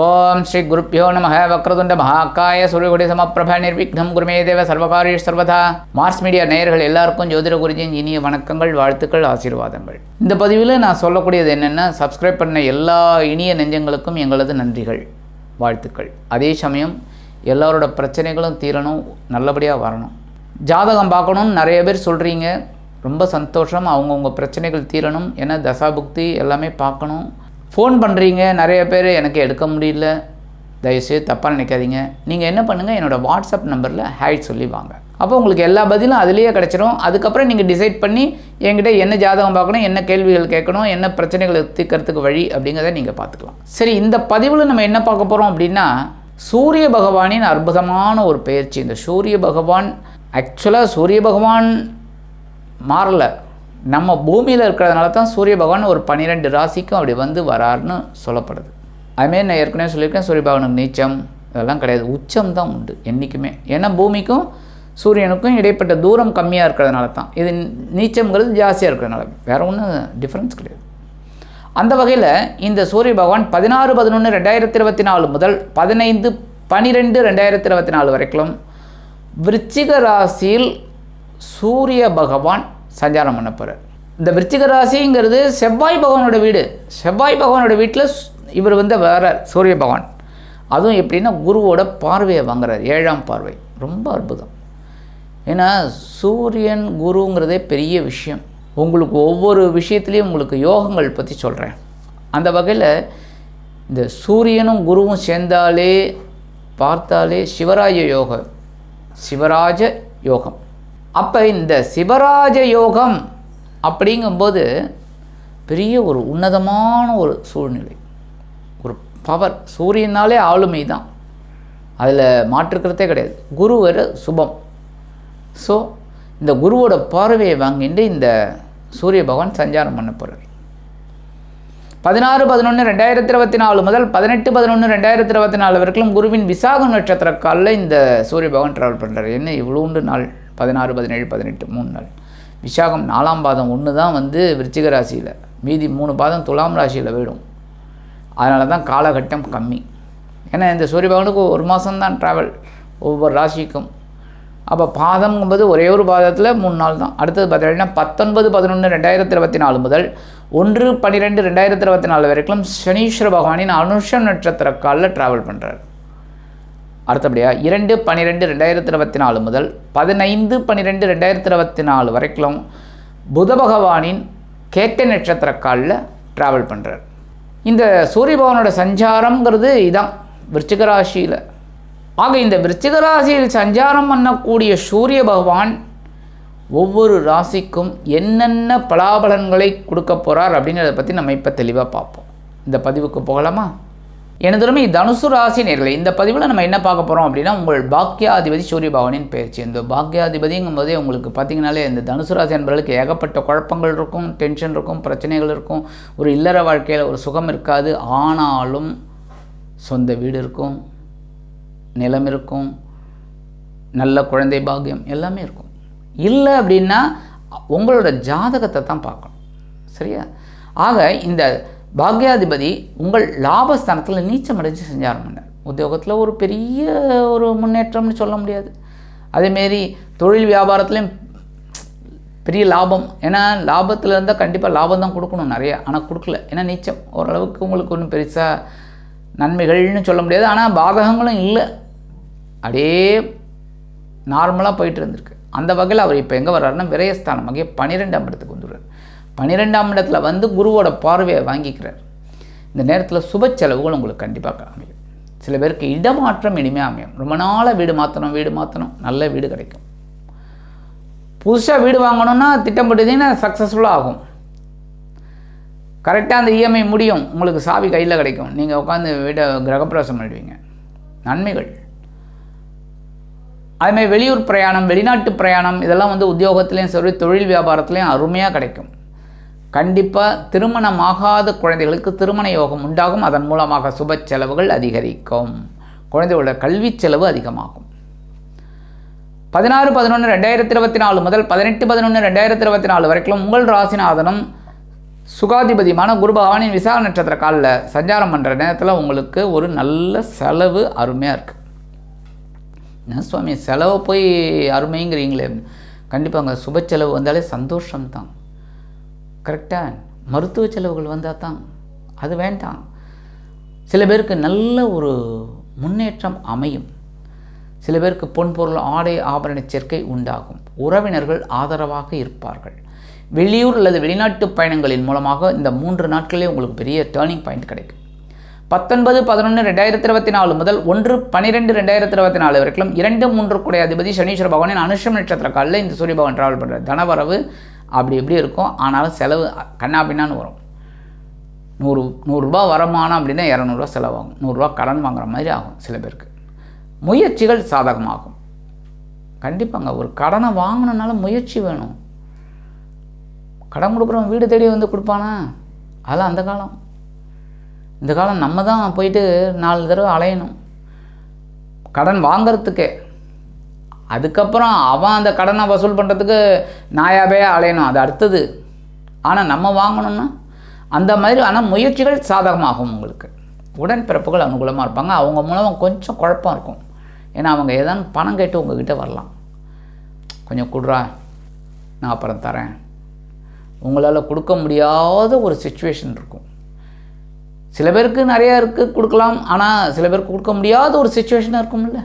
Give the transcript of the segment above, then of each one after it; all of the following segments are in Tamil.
ஓம் ஸ்ரீ குருப்பியோ நம வக்ரதுண்ட மகாக்காய சூரியகுடி சமப்பிரப நிர்விக்னம் குருமே தேவ சர்வகாரிய சர்வதா. மார்ஸ் மீடியா நேயர்கள் எல்லாருக்கும் ஜோதிட குருஜின் இனிய வணக்கங்கள் வாழ்த்துக்கள் ஆசீர்வாதங்கள். இந்த பதிவில் நான் சொல்லக்கூடியது என்னென்னா சப்ஸ்கிரைப் பண்ண எல்லா இனிய நெஞ்சங்களுக்கும் எங்களது நன்றிகள் வாழ்த்துக்கள். அதே சமயம் எல்லாரோட பிரச்சனைகளும் தீரணும் நல்லபடியாக வரணும். ஜாதகம் பார்க்கணும்னு நிறைய பேர் சொல்கிறீங்க ரொம்ப சந்தோஷம். அவங்கவுங்க பிரச்சனைகள் தீரணும். ஏன்னா தசாபுக்தி எல்லாமே பார்க்கணும். ஃபோன் பண்ணுறீங்க நிறைய பேர் எனக்கு எடுக்க முடியல. தயவுசெய்து தப்பாக நினைக்காதீங்க. நீங்கள் என்ன பண்ணுங்கள் என்னோடய வாட்ஸ்அப் நம்பரில் ஹாய் சொல்லி வாங்க. அப்போ உங்களுக்கு எல்லா பதிலும் அதுலேயே கிடச்சிரும். அதுக்கப்புறம் நீங்கள் டிசைட் பண்ணி என்கிட்ட என்ன ஜாதகம் பார்க்கணும் என்ன கேள்விகள் கேட்கணும் என்ன பிரச்சனைகளை தீர்க்கறதுக்கு வழி அப்படிங்கிறத நீங்கள் பார்த்துக்கலாம். சரி இந்த பதிவில் நம்ம என்ன பார்க்க போகிறோம் அப்படின்னா சூரிய பகவானின் அற்புதமான ஒரு பயிற்சி. இந்த சூரிய பகவான் ஆக்சுவலாக சூரிய பகவான் மாறலை. நம்ம பூமியில் இருக்கிறதுனால தான் சூரிய பகவான் ஒரு பன்னிரெண்டு ராசிக்கும் அப்படி வந்து வராருன்னு சொல்லப்படுது. அதுமாரி நான் ஏற்கனவே சொல்லியிருக்கேன் சூரிய பகவானுக்கு நீச்சம் இதெல்லாம் கிடையாது. உச்சம் தான் உண்டு என்றைக்குமே ஏன்னா பூமிக்கும் சூரியனுக்கும் இடைப்பட்ட தூரம் கம்மியாக இருக்கிறதுனால தான் இது நீச்சம்ங்கிறது ஜாஸ்தியாக இருக்கிறதுனால. வேறு ஒன்றும் டிஃப்ரென்ஸ் கிடையாது. அந்த வகையில் இந்த சூரிய பகவான் பதினாறு பதினொன்று ரெண்டாயிரத்தி இருபத்தி நாலு முதல் பதினைந்து பனிரெண்டு ரெண்டாயிரத்தி இருபத்தி நாலு வரைக்கும் விருச்சிக ராசியில் சூரிய பகவான் சஞ்சாரம் பண்ண போகிறார் இந்த விருச்சிக ராசிங்கிறது செவ்வாய் பகவானோட வீடு. செவ்வாய் பகவானோட வீட்டில் இவர் வந்து வரார் சூரிய பகவான். அதுவும் எப்படின்னா குருவோட பார்வையை வாங்குறார் ஏழாம் பார்வை. ரொம்ப அற்புதம். ஏன்னா சூரியன் குருங்கிறதே பெரிய விஷயம். உங்களுக்கு ஒவ்வொரு விஷயத்துலேயும் உங்களுக்கு யோகங்கள் பற்றி சொல்கிறேன் அந்த வகையில் இந்த சூரியனும் குருவும் சேர்ந்தாலே பார்த்தாலே சிவராஜ யோகம் சிவராஜ யோகம். அப்போ இந்த சிவராஜ யோகம் அப்படிங்கும்போது பெரிய ஒரு உன்னதமான ஒரு சூழ்நிலை. ஒரு பவர் சூரியனாலே ஆளுமை தான். அதில் மாற்றுக்கிறதே கிடையாது. குரு ஒரு சுபம். ஸோ இந்த குருவோட பார்வையை வாங்கிட்டு இந்த சூரிய பகவான் சஞ்சாரம் பண்ண போகிறார் பதினாறு பதினொன்று ரெண்டாயிரத்தி இருபத்தி நாலு முதல் பதினெட்டு பதினொன்று ரெண்டாயிரத்தி இருபத்தி நாலு வரைக்கும் குருவின் விசாகம் நட்சத்திர காலில் இந்த சூரிய பகவான் ட்ராவல் பண்ணுறாரு என்ன இவ்வளோண்டு நாள்? பதினாறு பதினேழு பதினெட்டு மூணு நாள். விசாகம் நாலாம் பாதம் ஒன்று தான் வந்து விருச்சிக ராசியில். மீதி மூணு பாதம் துலாம் ராசியில் போயிடும். அதனால தான் காலகட்டம் கம்மி. ஏன்னா இந்த சூரிய பகவானுக்கு ஒரு மாதம்தான் ட்ராவல் ஒவ்வொரு ராசிக்கும். அப்போ பாதம்ங்கும்போது ஒரே ஒரு பாதத்தில் மூணு நாள் தான். அடுத்தது பார்த்தீங்கன்னா பத்தொன்பது பதினொன்று ரெண்டாயிரத்தி இருபத்தி நாலு முதல் ஒன்று பன்னிரெண்டு ரெண்டாயிரத்தி இருபத்தி நாலு வரைக்கும் சனீஸ்வர பகவானின் அனுஷம் நட்சத்திர காலில் ட்ராவல் பண்ணுறாரு அடுத்தபடியாக இரண்டு பன்னிரெண்டு ரெண்டாயிரத்தி இருபத்தி நாலு முதல் பதினைந்து பன்னிரெண்டு ரெண்டாயிரத்தி இருபத்தி நாலு வரைக்கும் புத பகவானின் கேட்ட நட்சத்திர காலில் ட்ராவல் பண்ணுறார் இந்த சூரிய பகவானோட சஞ்சாரங்கிறது இதான். விருச்சிக ராசியில். ஆக இந்த விருச்சிக ராசியில் சஞ்சாரம் பண்ணக்கூடிய சூரிய பகவான் ஒவ்வொரு ராசிக்கும் என்னென்ன பலாபலன்களை கொடுக்க போகிறார் அப்படிங்கிறத பற்றி நம்ம இப்போ தெளிவாக பார்ப்போம். இந்த பதிவுக்கு போகலாமா? எனதுமே தனுசு ராசி நேர்களை இந்த பதிவில் நம்ம என்ன பார்க்க போகிறோம் அப்படின்னா உங்கள் பாக்கியாதிபதி சூரிய பகவானின் பயிற்சி இந்த பாக்கியாதிபதிங்கும் போதே உங்களுக்கு பார்த்தீங்கனாலே இந்த தனுசு ராசி என்பவர்களுக்கு ஏகப்பட்ட குழப்பங்கள் இருக்கும் டென்ஷன் இருக்கும் பிரச்சனைகள் இருக்கும். ஒரு இல்லற வாழ்க்கையில் ஒரு சுகம் இருக்காது. ஆனாலும் சொந்த வீடு இருக்கும் நிலம் இருக்கும் நல்ல குழந்தை பாக்கியம் எல்லாமே இருக்கும். இல்லை அப்படின்னா உங்களோட ஜாதகத்தை தான் பார்க்கணும். சரியா? ஆக இந்த பாக்யாதிபதி உங்கள் லாபஸ்தானத்தில் நீச்சம் அடைஞ்சு சஞ்சாரம் பண்ணார் உத்தியோகத்தில் ஒரு பெரிய ஒரு முன்னேற்றம்னு சொல்ல முடியாது. அதேமாரி தொழில் வியாபாரத்துலேயும் பெரிய லாபம். ஏன்னா லாபத்தில் இருந்தால் கண்டிப்பாக லாபம் தான் கொடுக்கணும் நிறையா. ஆனால் கொடுக்கல. ஏன்னா நீச்சம் ஓரளவுக்கு உங்களுக்கு ஒன்றும் பெருசாக நன்மைகள்னு சொல்ல முடியாது. ஆனால் பாதகங்களும் இல்லை. அப்படியே நார்மலாக போயிட்டு இருந்திருக்கு. அந்த வகையில் அவர் இப்போ எங்கே வர்றாருன்னா விரயஸ்தானம் வகையை பன்னிரெண்டாம் இடத்துக்கு வந்துடும் பன்னிரெண்டாம் இடத்துல வந்து குருவோட பார்வையை வாங்கிக்கிறார். இந்த நேரத்தில் சுப செலவுகள் உங்களுக்கு கண்டிப்பாக அமையும் சில பேருக்கு இடமாற்றம் இனிமே அமையும். ரொம்ப நாளாக வீடு மாற்றணும் வீடு மாற்றணும் நல்ல வீடு கிடைக்கும். புதுசாக வீடு வாங்கணும்னா திட்டம் போட்டுதீங்கன்னா சக்ஸஸ்ஃபுல்லாக ஆகும். கரெக்டாக அந்த இஎம்ஐ முடியும். உங்களுக்கு சாவி கையில் கிடைக்கும். நீங்கள் உட்காந்து வீட்டை கிரகப்பிரவேசம் பண்ணிடுவீங்க. நன்மைகள். அதுமாதிரி வெளியூர் பிரயாணம் வெளிநாட்டு பிரயாணம் இதெல்லாம் வந்து உத்தியோகத்துலேயும் சரி தொழில் வியாபாரத்துலேயும் அருமையாக கிடைக்கும். கண்டிப்பாக திருமணமாகாத குழந்தைகளுக்கு திருமண யோகம் உண்டாகும். அதன் மூலமாக சுப செலவுகள் அதிகரிக்கும். குழந்தைகளோட கல்வி செலவு அதிகமாகும். பதினாறு பதினொன்று ரெண்டாயிரத்தி இருபத்தி நாலு முதல் பதினெட்டு பதினொன்று ரெண்டாயிரத்தி இருபத்தி நாலு வரைக்கும் உங்கள் ராசிநாதனும் சுகாதிபதியுமான குரு பகவானின் விசாக நட்சத்திர காலில் சஞ்சாரம் பண்ணுற நேரத்தில் உங்களுக்கு ஒரு நல்ல செலவு அருமையாக இருக்குது என்ன சுவாமி செலவு போய் அருமைங்கிறீங்களே. கண்டிப்பாங்க சுப செலவு வந்தாலே சந்தோஷம்தான். கரெக்டாக மருத்துவ செலவுகள் வந்தால் தான் அது வேண்டாம். சில பேருக்கு நல்ல ஒரு முன்னேற்றம் அமையும். சில பேருக்கு பொன் பொருள் ஆடை ஆபரண சேர்க்கை உண்டாகும். உறவினர்கள் ஆதரவாக இருப்பார்கள். வெளியூர் அல்லது வெளிநாட்டு பயணங்களின் மூலமாக இந்த மூன்று நாட்களே உங்களுக்கு பெரிய டேர்னிங் பாயிண்ட் கிடைக்கும். பத்தொன்பது பதினொன்று ரெண்டாயிரத்தி இருபத்தி நாலு முதல் ஒன்று பன்னிரெண்டு ரெண்டாயிரத்தி இருபத்தி நாலு வரைக்கும் இரண்டு மூன்று கூடிய அதிபதி சனீஸ்வர பகவானின் அனுஷம் நட்சத்திர காலில் இந்த சூரிய பகவான் டிராவல் பண்ணுறார் தனவரவு அப்படி இப்படி இருக்கும். ஆனாலும் செலவு கண்ணா பின்னான்னு வரும். நூறு நூறுரூபா வருமானம் அப்படின்னா இரநூறுவா செலவாகும். நூறுரூவா கடன் வாங்குற மாதிரி ஆகும் சில பேருக்கு. முயற்சிகள் சாதகமாகும். கண்டிப்பாங்க. ஒரு கடனை வாங்கினனால முயற்சி வேணும். கடன் கொடுக்குறவன் வீடு தேடி வந்து கொடுப்பானா? அதெல்லாம் அந்த காலம். இந்த காலம் நம்ம தான் போயிட்டு நாலு தடவை அலையணும். கடன் வாங்கிறதுக்கே. அதுக்கப்புறம் அவன் அந்த கடனை வசூல் பண்ணுறதுக்கு நாயாவே அலையணும். அது அடுத்தது. ஆனால் நம்ம வாங்கணும்னா அந்த மாதிரி ஆனால் முயற்சிகள் சாதகமாகும் உங்களுக்கு. உடன்பிறப்புகள் அனுகூலமாக இருப்பாங்க. அவங்க மூலமாக கொஞ்சம் குழப்பம் இருக்கும். ஏன்னா அவங்க ஏதாவது பணம் கேட்டு உங்ககிட்ட வரலாம். கொஞ்சம் கொடுறா நான் அப்புறம் தரேன். உங்களால் கொடுக்க முடியாத ஒரு சுச்சுவேஷன் இருக்கும். சில பேருக்கு நிறையா இருக்குது கொடுக்கலாம். ஆனால் சில பேருக்கு கொடுக்க முடியாத ஒரு சுச்சுவேஷனாக இருக்கும்ல.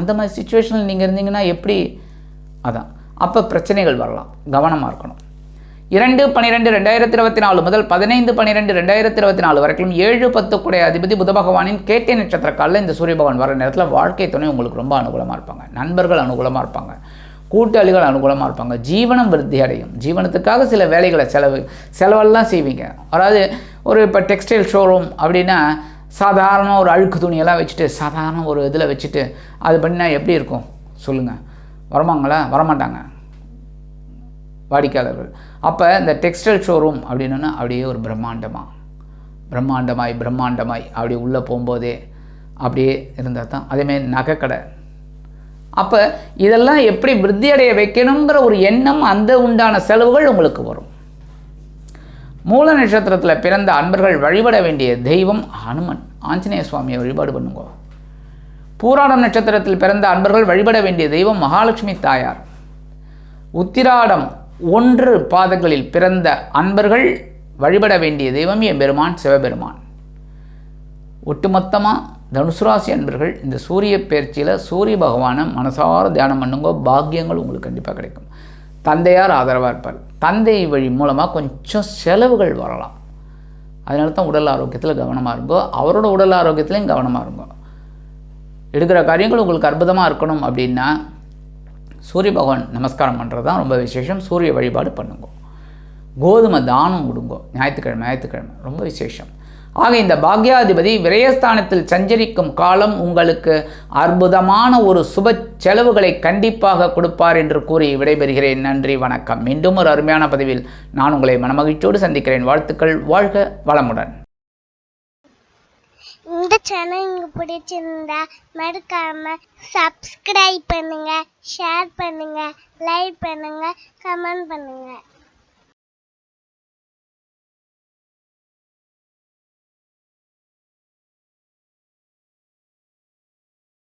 அந்த மாதிரி சுச்சுவேஷனில் நீங்கள் இருந்தீங்கன்னா எப்படி? அதான். அப்போ பிரச்சனைகள் வரலாம். கவனமாக இருக்கணும். இரண்டு பன்னிரெண்டு ரெண்டாயிரத்தி இருபத்தி நாலு முதல் பதினைந்து பன்னிரெண்டு ரெண்டாயிரத்தி இருபத்தி நாலு வரைக்கும் ஏழு பத்து கூடிய அதிபதி புத பகவானின் கேட்டை நட்சத்திர காலில் இந்த சூரிய பகவான் வர நேரத்தில் வாழ்க்கை துணை உங்களுக்கு ரொம்ப அனுகூலமாக இருப்பாங்க. நண்பர்கள் அனுகூலமாக இருப்பாங்க. கூட்டாளிகள் அனுகூலமாக இருப்பாங்க. ஜீவனம் விருத்தி அடையும். ஜீவனத்துக்காக சில வேலைகளை செலவு செலவெல்லாம் செய்வீங்க. அதாவது ஒரு இப்போ டெக்ஸ்டைல் ஷோரூம் அப்படின்னா சாதாரண ஒரு அழுக்கு துணியெல்லாம் வச்சுட்டு சாதாரண ஒரு இதில் வச்சுட்டு அது பண்ணினா எப்படி இருக்கும்? சொல்லுங்கள் வரமாங்களா? வரமாட்டாங்க. வாடிக்கையாளர்கள். அப்போ இந்த டெக்ஸ்டைல் ஷோரூம் அப்படின்னா அப்படியே ஒரு பிரம்மாண்டமாக பிரம்மாண்டமாய் பிரம்மாண்டமாய் அப்படி உள்ளே போகும்போதே அப்படியே இருந்தால் தான். அதேமாரி நகைக்கடை. அப்போ இதெல்லாம் எப்படி விருத்தி அடைய வைக்கணுங்கிற ஒரு எண்ணம் அந்த உண்டான செலவுகள் உங்களுக்கு வரும். மூல நட்சத்திரத்தில் பிறந்த அன்பர்கள் வழிபட வேண்டிய தெய்வம் ஹனுமன். ஆஞ்சநேய சுவாமியை வழிபாடு பண்ணுங்க. பூராடம் நட்சத்திரத்தில் பிறந்த அன்பர்கள் வழிபட வேண்டிய தெய்வம் மகாலட்சுமி தாயார். உத்திராடம் ஒன்று பாதங்களில் பிறந்த அன்பர்கள் வழிபட வேண்டிய தெய்வம் என் பெருமான் சிவபெருமான். ஒட்டுமொத்தமாக தனுசுராசி அன்பர்கள் இந்த சூரிய பயிற்சியில் சூரிய பகவானை மனசார தியானம் பண்ணுங்க. பாக்கியங்கள் உங்களுக்கு கண்டிப்பாக கிடைக்கும். தந்தையார் ஆதரவாக இருப்பார். தந்தை வழி மூலமாக கொஞ்சம் செலவுகள் வரலாம். அதனால தான் உடல் ஆரோக்கியத்தில் கவனமாக இருங்கோ. அவரோட உடல் ஆரோக்கியத்துலேயும் கவனமாக இருங்கோ. எடுக்கிற காரியங்கள் உங்களுக்கு அற்புதமாக இருக்கணும் அப்படின்னா சூரிய பகவான் நமஸ்காரம் பண்ணுறது தான் ரொம்ப விசேஷம். சூரிய வழிபாடு பண்ணுங்க. கோதுமை தானம் கொடுங்கோ. ஞாயிற்றுக்கிழமை ஞாயிற்றுக்கிழமை ரொம்ப விசேஷம். ஆக இந்த பாக்யாதிபதி விரயஸ்தானத்தில் சஞ்சரிக்கும் காலம் உங்களுக்கு அற்புதமான ஒரு சுப செலவுகளை கண்டிப்பாக கொடுப்பார் என்று கூறி விடைபெறுகிறேன். நன்றி வணக்கம். மீண்டும் ஒரு அருமையான பதிவில் நான் உங்களை மனமகிழ்ச்சியோடு சந்திக்கிறேன். வாழ்த்துக்கள். வாழ்க வளமுடன். இந்த சேனல் உங்களுக்கு பிடிச்சிருந்தா மறக்காம சப்ஸ்கிரைப் பண்ணுங்க ஷேர் பண்ணுங்க லைக் பண்ணுங்க கமெண்ட் பண்ணுங்க.